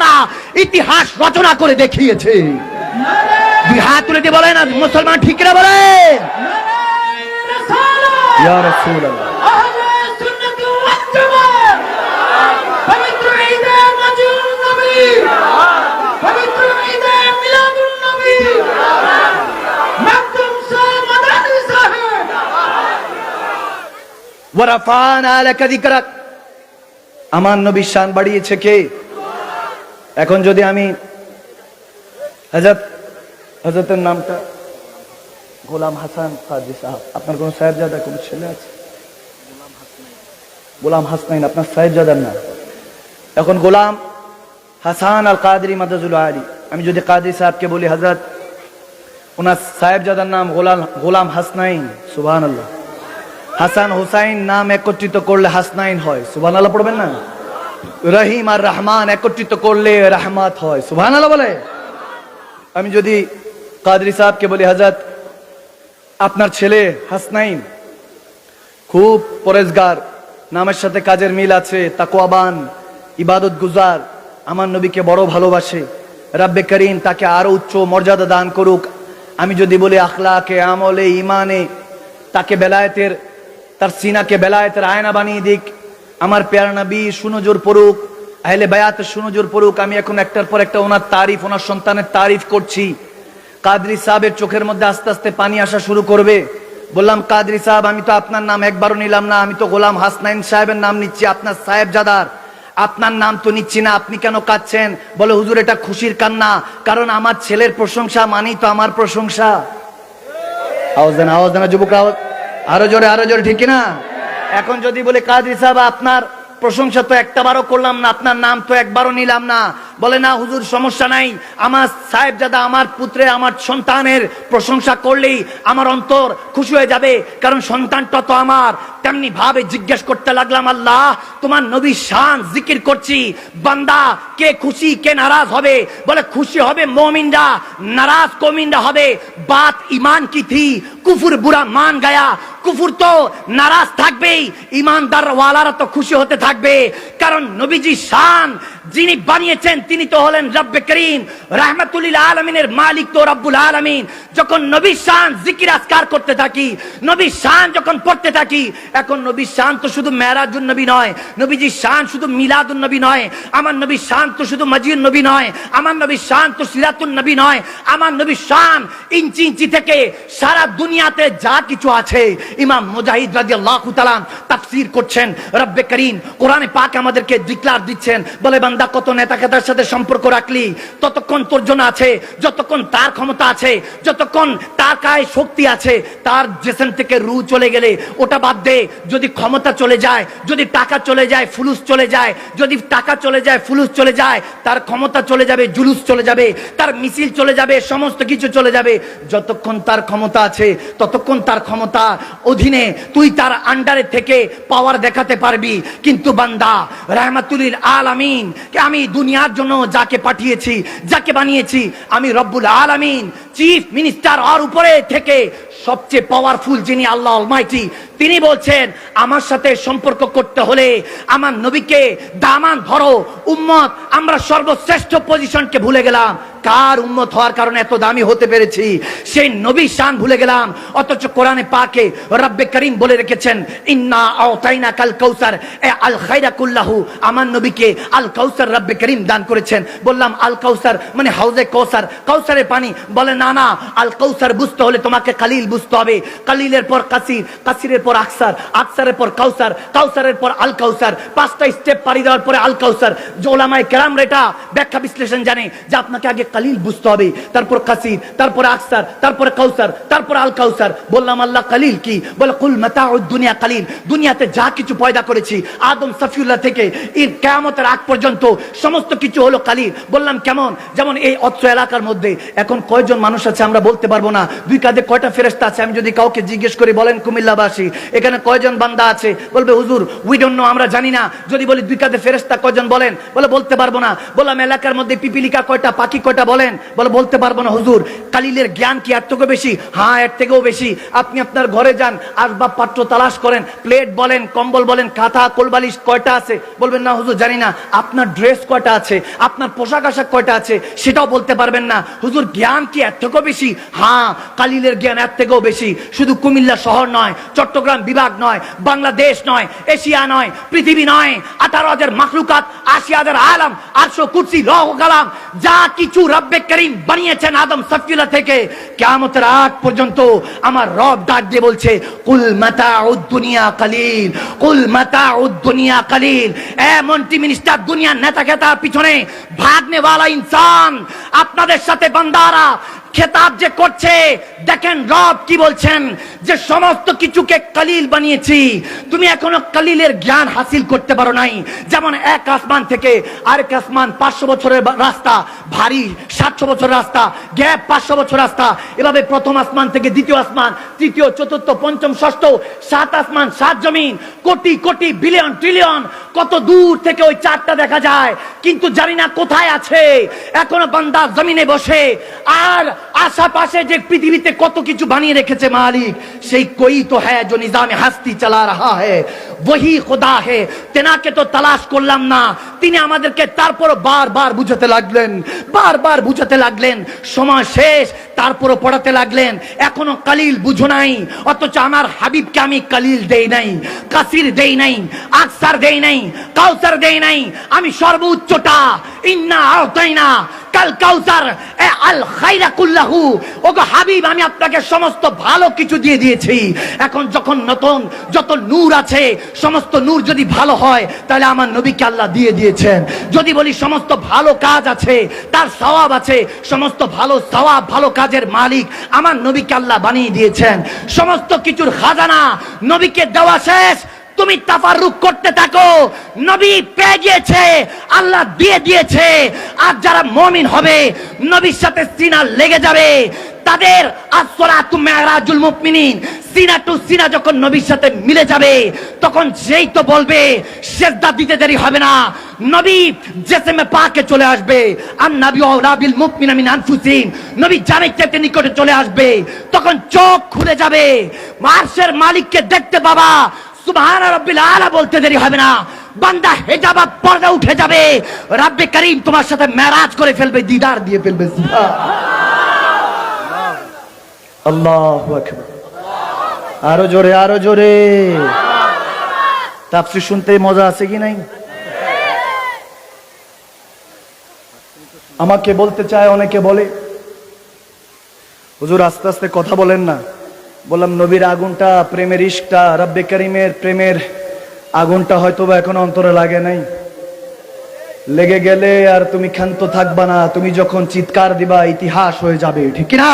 ডাক্তাররা ইতিহাস রচনা করে দেখিয়েছে। দুই হাত তুলে দিয়ে বলেন মুসলমান ঠিক না ইয়া যিকরাক। আমার নবী শান বাড়িয়েছে কে? এখন যদি আমি হযরত, হযরতের নামটা গোলাম হাসান কাজী সাহেব, আপনার কোন সাহেবজাদা কোন ছেলে আছে? গোলাম হাসনাইন আপনার সাহেবজাদার নাম? এখন গোলাম হাসান আল কাদরি মাদাজুল আলী, আমি যদি কাদরি সাহেবকে বলি, হযরত, ওনার সাহেবজাদার নাম গোলাম গোলাম হাসনাইন সুবহান আল্লাহ হাসান হুসাইন নাম একত্রিত করলে হাসনাইন হয় সুবহান আল্লাহ পড়বেন না? রহিম আর রহমান একত্রিত করলে রহমাত হয়। আল্লাহ বলে। আমি যদি কাদরি সাহেবকে বলি হাজরত আপনার ছেলে হাসনাইন খুব পরেজগার, নামের সাথে কাজের মিল আছে, তাকওয়াবান, ইবাদত গুজার, আমার নবীকে বড় ভালোবাসে। রাব্বে করিম তাকে আরও উচ্চ মর্যাদা দান করুক। আমি যদি বলি, আখলাকে, আমলে ইমানে তাকে বেলায়েতের, তার সিনাকে বেলায়েতের আয়না বানিয়ে দিক আমার পেয়ার নবী সুনজর পড়ুক। আহলে বায়াতের সুনজর পড়ুক। আমি এখন একটার পর একটা ওনার তারিফ, ওনার সন্তানের তারিফ করছি। কাদরি সাহেবের চোখের মধ্যে আস্তে আস্তে পানি আসা শুরু করবে। বললাম, কাদরি সাহেব, আমি তো আপনার নাম একবারও নিলাম না। আমি তো গোলাম হাসনাইন সাহেবের নাম নিচ্ছি, আপনার সাহেব জাদার। আপনার নাম তো নিচ্ছি না, আপনি কেন কাঁদছেন? বলে, হুজুর, এটা খুশির কান্না। কারণ আমার ছেলের প্রশংসা মানেই তো আমার প্রশংসা। আওয়াজ দেন আওয়াজ দেন, যুবকরা, আওয়াজ- আরও জোরে আরও জোরে, ঠিক না এখন যদি বলে কাজী সাহেব, আপনার প্রশংসা তো একটা বারও করলাম না, আপনার নাম তো একবারও নিলাম না। বলে, না, হুজুর, সমস্যা নাই। আমার সাহেব দাদা আমার পুত্রে আমার সন্তানের প্রশংসা করলেই আমার অন্তর খুশি হয়ে যাবে। কারণ সন্তানটা তো আমার। তেমনি ভাবে জিজ্ঞেস করতে লাগলাম, আল্লাহ, তোমার নবী শান জিকির করছি। বান্দা, কে খুশি, কে নারাজ হবে? বলে, খুশি হবে মোমিনরা, নারাজ কমিনরা হবে। বাত ইমান কি থি? কুফুর বুরা মান গায়া। কুফুর তো নারাজ থাকবেই। ইমানদার ওয়ালারা তো খুশি হতে থাকবে। কারণ নবীজি শান যিনি বানিয়েছেন, তিনি তো হলেন রব্বে করিম রাহমাতুলিল আলমিনের মালিক তো রব্বুল আলমিন। যখন নবী শান জিকির আসকার করতে থাকি নবী শান যখন পড়তে থাকি, এখন নবী শান তো শুধু মেরাজুন নবী নয় নবীজি শান শুধু মিলাদুন নবী নয়, আমার নবী শান তো শুধু মজিউন নবী নয়, আমার নবী শান তো সিরাতুন নবী নয়, আমার নবী শান ইঞ্চি ইঞ্চি থেকে সারা দুনিয়াতে যা কিছু আছে, ইমাম মুজাহিদ রাদিয়াল্লাহু তালাম তাফসির করছেন, রব্বে করিম কোরআনে পাক আমাদেরকে ডিক্লার দিচ্ছেন, বলে বান্দা কত নেতা খেতার সাথে সম্পর্ক রাখলি? ততক্ষণ তোর জন্য আছে, যতক্ষণ তার ক্ষমতা আছে, যতক্ষণ তার গায়ে শক্তি আছে, তার জেসেন থেকে রু চলে গেলে ওটা বাদ দে। যদি ক্ষমতা চলে যায়, যদি টাকা চলে যায়, ফুলুস চলে যায়, যদি টাকা চলে যায়, ফুলুস চলে যায়, তার ক্ষমতা চলে যাবে, জুলুস চলে যাবে, তার মিছিল চলে যাবে, সমস্ত কিছু চলে যাবে। যতক্ষণ তার ক্ষমতা আছে, ততক্ষণ তার ক্ষমতা অধীনে তুই তার আন্ডারে থেকে পাওয়ার দেখাতে পারবি। কিন্তু বান্দা রাহমাতুলিল আলামিন কে আমি দুনিয়ার জন্য যাকে পাঠিয়েছি, যাকে বানিয়েছি, আমি রব্বুল আলামিন চিফ মিনিস্টার আর উপরে থেকে সবচেয়ে পাওয়ারফুল যিনি আল্লাহ অলমাইটি তিনি বলছেন, আমার সাথে সম্পর্ক করতে হলে আমার নবীকে দামান ধরো। উম্মত, আমরা সর্বশ্রেষ্ঠ পজিশনকে ভুলে গেলাম। কার উম্মত হওয়ার কারণে এত দামি হতে পেরেছি? সেই নবী শান ভুলে গেলাম। অথচ কোরআনে পাকে রব্বে করিম বলে রেখেছেন, ইন্না আওতাইনা কাল কৌসার এ আল খাইরা কুল্লাহু। আমার নবীকে আল কৌসার রব্বে করিম দান করেছেন। বললাম, আল কৌসার মানে হাউজে কৌসার কৌসারের পানি বলে, না না, আল কৌসার বুঝতে হলে তোমাকে কালিল বুঝতে হবে। কালিলের পর কাসির, কাসিরের পর আকসার, আকসারের পর কাউসার, কাউসারের পর আল কাউসার পাঁচটা স্টেপ পাড়ি দেওয়ার পরে আল কাউসার জোলামায় কেরাম রেটা ব্যাখ্যা বিশ্লেষণ জানে যে আপনাকে আগে কালিল বুঝতে হবে। তারপর কাসির, তারপরে আকসার, তারপরে কাউসার, তারপর আল কাউসার বললাম, আল্লাহ কালিল কি? বলে, কুল মাতা দুনিয়া কালিল। দুনিয়াতে যা কিছু পয়দা করেছি, আদম, সফিউল্লাহ থেকে ঈদ কেয়ামতের আগ পর্যন্ত সমস্ত কিছু হলো কালিল। বললাম, কেমন? যেমন এই অত্র এলাকার মধ্যে এখন কয়জন মানুষ আছে আমরা বলতে পারব না। দুই কাঁধে কয়টা ফেরেস্তা আছে, আমি যদি কাউকে জিজ্ঞেস করি, বলেন কুমিল্লাবাসী, এখানে কয়জন বান্দা আছে? বলবে, হুজুর উই ডোন্ট নো আমরা জানি না। যদি বলি, দুই কাঁধে ফেরেস্তা কয়জন? বলেন, বলে, বলতে পারব না। বললাম এলাকার মধ্যে পিপিলিকা কয়টা, পাখি কয়টা? বলেন, বলে, বলতে পারব না, হুজুর। কালিলের জ্ঞান কি এর থেকেও বেশি? হ্যাঁ এর থেকেও বেশি। আপনি আপনার ঘরে যান আসবাব পাত্র তালাশ করেন, প্লেট বলেন, কম্বল বলেন, কাঁথা, কোলবালিশ কয়টা আছে? বলবেন, না, হুজুর, জানি না। আপনার ড্রেস কয়টা আছে? আপনার পোশাক আশাক কয়টা আছে? সেটাও বলতে পারবেন না। হুজুর, জ্ঞান কি এর থেকেও বেশি? হ্যাঁ কালিলের জ্ঞান এর থেকেও বেশি শুধু কুমিল্লা শহর নয়, চট্টগ্রাম বিভাগ নয়, বাংলাদেশ নয়, এশিয়া নয়, পৃথিবী নয়, আঠারো হাজার মাখলুকাত, আশি হাজার আলম, আটশো কুর্সি লহ কালাম, যা কিছু রব্বে করিম বানিয়েছেন আদম সফিলা থেকে। কেমতের আগ পর্যন্ত আমার রব ডাক দিয়ে বলছে, কুল মাতা দুনিয়া কালিল কুল মাতা দুনিয়া কালিল এ মন্ত্রী মিনিস্টার, দুনিয়ার নেতা খেতার পিছনে ভাগনে ওয়ালা ইনসান, আপনাদের সাথে বান্দারা খেতাব যে করছে, দেখেন রব কি বলছেন? যে সমস্ত কিছুকে কালিল বানিয়েছি। তুমি এখনও কালিলের জ্ঞান হাসিল করতে পারো নাই। যেমন এক আসমান থেকে আরেক আসমান পাঁচশো বছরের রাস্তা, ভারী সাতশো বছর রাস্তা, গ্যাপ পাঁচশো বছর রাস্তা। এভাবে প্রথম আসমান থেকে দ্বিতীয় আসমান, তৃতীয়, চতুর্থ, পঞ্চম, ষষ্ঠ, সাত আসমান, সাত জমিন, কোটি কোটি, বিলিয়ন, ট্রিলিয়ন, কত দূর থেকে ওই চারটা দেখা যায়। কিন্তু জানি না কোথায় আছে। এখনও বান্দা জমিনে বসে। আর আশাপাশে যে পৃথিবীতে কত কিছু বানিয়ে রেখেছে মালিক, সেই কই তো হ্যাঁ যে নিজামে হাস্তি চালা রাহা হ্যাঁ বহি খোদা হে, তেনাকে তো তালাশ করলাম না। তিনি আমাদেরকে তারপর বার বার বুঝাতে লাগলেন বার বার বুঝাতে লাগলেন। সময় শেষ, তারপরও পড়াতে লাগলেন। এখনও কালিল বুঝো নাই, অথচ আমার হাবিবকে আমি কালিল দেই নাই, কাসির দেই নাই, আকসার দেই নাই কাউসার দেই নাই। আমি সর্বোচ্চটা, ইন্না আওতাই না কাল কাউসার, এ আল খাইরা কুল্লাহু। ওগো হাবিব, আমি আপনাকে সমস্ত ভালো কিছু দিয়ে দিয়েছি। এখন যখন নতুন, যত নূর আছে, সমস্ত নূর যদি ভালো হয়, তাহলে আমার নবীকে আল্লাহ দিয়ে দিয়েছেন। যদি বলি সমস্ত ভালো কাজ আছে, তার সওয়াব আছে, সমস্ত ভালো সওয়াব, ভালো কাজের মালিক আমার নবীকে আল্লাহ বানিয়ে দিয়েছেন। সমস্ত কিছুর খাজানা নবীকে দেওয়া শেষ। তুমি তাফারুক করতে থাকো। নবী পেয়ে গিয়েছে, আল্লাহ দিয়ে দিয়েছে। আর যারা মমিন হবে, নবীর সাথে সিনা লেগে যাবে। তাদের আসসালাতু মেরাজুল মুমিনিন, সিনা টু সিনা যখন নবীর সাথে মিলে যাবে, তখন সেই তো বলবে, সেজদা দিতে দেরি হবে না। নবী জেসেমে পাকে চলে আসবে। আর নবী ওলাবিল মুমিনা মিন আনফুসিহিম। নবী জানের চাইতে নিকটে চলে আসবে। তখন চোখ খুলে যাবে। মার্শের মালিককে দেখতে বাবা বলতে দেরি হবে না। বান্দা পর্দা উঠে যাবে। রাব্বে করিম তোমার সাথে করে ফেলবে, দিদার দিয়ে ফেলবে আল্লাহু আরও জোরে আরও জোরে। তাফসীর শুনতে মজা আছে কি নাই? আমাকে বলতে চায়, অনেকে বলে। হুজুর আস্তে আস্তে কথা বলেন না। বললাম, নবীর আগুনটা প্রেমের ইস্কটা রব্বে করিমের প্রেমের আগুনটা হয়তো বা এখন অন্তরে লাগে নাই। লেগে গেলে আর তুমি ক্ষান্ত থাকবা না, তুমি যখন চিৎকার দিবা, ইতিহাস হয়ে যাবে, ঠিক না